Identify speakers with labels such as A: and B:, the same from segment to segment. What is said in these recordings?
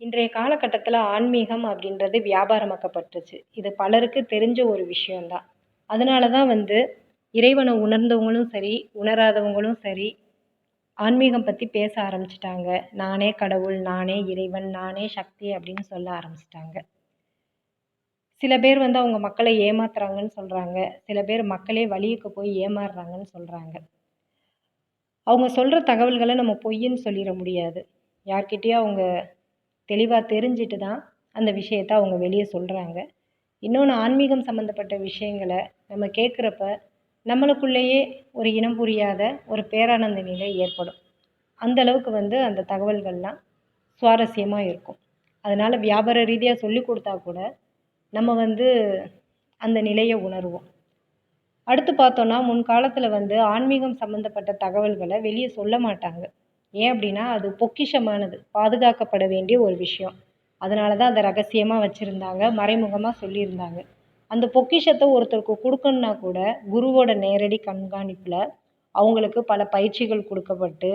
A: இன்றைய காலகட்டத்தில் ஆன்மீகம் அப்படின்றது வியாபாரமாக்கப்பட்டுருச்சு இது பலருக்கு தெரிஞ்ச ஒரு விஷயந்தான் அதனால தான் வந்து இறைவனை உணர்ந்தவங்களும் சரி உணராதவங்களும் சரி ஆன்மீகம் பற்றி பேச ஆரம்பிச்சிட்டாங்க. நானே கடவுள் நானே இறைவன் நானே சக்தி அப்படின்னு சொல்ல ஆரம்பிச்சிட்டாங்க. சில பேர் வந்து அவங்க மக்களை ஏமாத்துறாங்கன்னு சொல்கிறாங்க சில பேர் மக்களே வழிக்கு போய் ஏமாறுறாங்கன்னு சொல்கிறாங்க அவங்க சொல்கிற தகவல்களை நம்ம பொய்ன்னு சொல்லிட முடியாது. யார்கிட்டேயும் அவங்க தெளிவாக தெரிஞ்சுட்டு தான் அந்த விஷயத்த அவங்க வெளியே சொல்கிறாங்க இன்னொன்று ஆன்மீகம் சம்மந்தப்பட்ட விஷயங்களை நம்ம கேட்குறப்ப நம்மளுக்குள்ளேயே ஒரு இனம் புரியாத ஒரு பேரானந்த நிலை ஏற்படும். அந்தளவுக்கு வந்து அந்த தகவல்கள்லாம் சுவாரஸ்யமாக இருக்கும். அதனால் வியாபார ரீதியாக சொல்லி கொடுத்தா கூட நம்ம வந்து அந்த நிலையை உணருவோம். அடுத்து பார்த்தோன்னா முன்காலத்தில் வந்து ஆன்மீகம் சம்மந்தப்பட்ட தகவல்களை வெளியே சொல்ல மாட்டாங்க. ஏன் அப்படின்னா அது பொக்கிஷமானது பாதுகாக்கப்பட வேண்டிய ஒரு விஷயம். அதனால தான் அதை ரகசியமாக வச்சுருந்தாங்க மறைமுகமாக சொல்லியிருந்தாங்க. அந்த பொக்கிஷத்தை ஒருத்தருக்கு கொடுக்கணுன்னா கூட குருவோட நேரடி கண்காணிப்பில் அவங்களுக்கு பல பயிற்சிகள் கொடுக்கப்பட்டு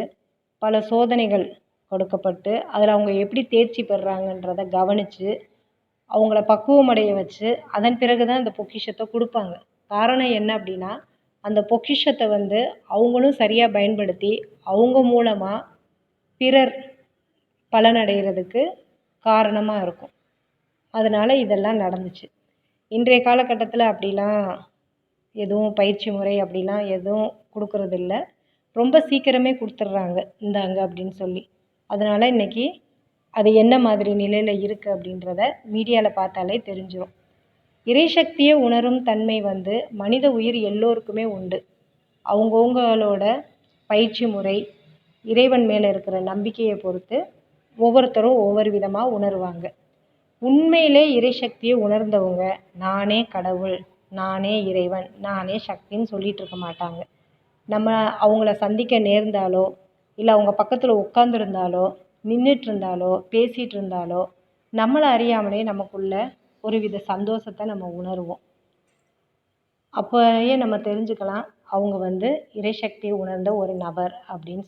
A: பல சோதனைகள் கொடுக்கப்பட்டு அதில் அவங்க எப்படி தேர்ச்சி பெறுறாங்கன்றத கவனித்து அவங்கள பக்குவமடைய வச்சு அதன் பிறகு தான் இந்த பொக்கிஷத்தை கொடுப்பாங்க. காரணம் என்ன அப்படின்னா அந்த பொக்கிஷத்தை வந்து அவங்களும் சரியாக பயன்படுத்தி அவங்க மூலமாக பிறர் பலனடைகிறதுக்கு காரணமாக இருக்கும். அதனால் இதெல்லாம் நடந்துச்சு. இன்றைய காலகட்டத்தில் அப்படிலாம் எதுவும் பயிற்சி முறை அப்படிலாம் எதுவும் கொடுக்கறதில்ல. ரொம்ப சீக்கிரமே கொடுத்துட்றாங்க இந்தாங்க அப்படின்னு சொல்லி. அதனால் இன்றைக்கி அது என்ன மாதிரி நிலையில் இருக்குது அப்படின்றத மீடியாவில் பார்த்தாலே தெரிஞ்சிடும் இறைசக்தியை உணரும் தன்மை வந்து மனித உயிர் எல்லோருக்குமே உண்டு. அவங்கவுங்களோட பயிற்சி முறை இறைவன் மேலே இருக்கிற நம்பிக்கையை பொறுத்து ஒவ்வொருத்தரும் ஒவ்வொரு விதமாக உணருவாங்க. உண்மையிலே இறைசக்தியை உணர்ந்தவங்க நானே கடவுள் நானே இறைவன் நானே சக்தின்னு சொல்லிட்டு இருக்க மாட்டாங்க. நம்ம அவங்கள சந்திக்க நேர்ந்தாலோ இல்லை அவங்க பக்கத்தில் உட்காந்துருந்தாலோ நின்றுட்டு இருந்தாலோ பேசிகிட்டு இருந்தாலோ நம்மளை அறியாமலே நமக்குள்ளே ஒரு வித சந்தோஷத்தை நம்ம உணருவோம். அப்போயே நம்ம தெரிஞ்சுக்கலாம் அவங்க வந்து இறைசக்தியை உணர்ந்த ஒரு நபர் அப்படின்னு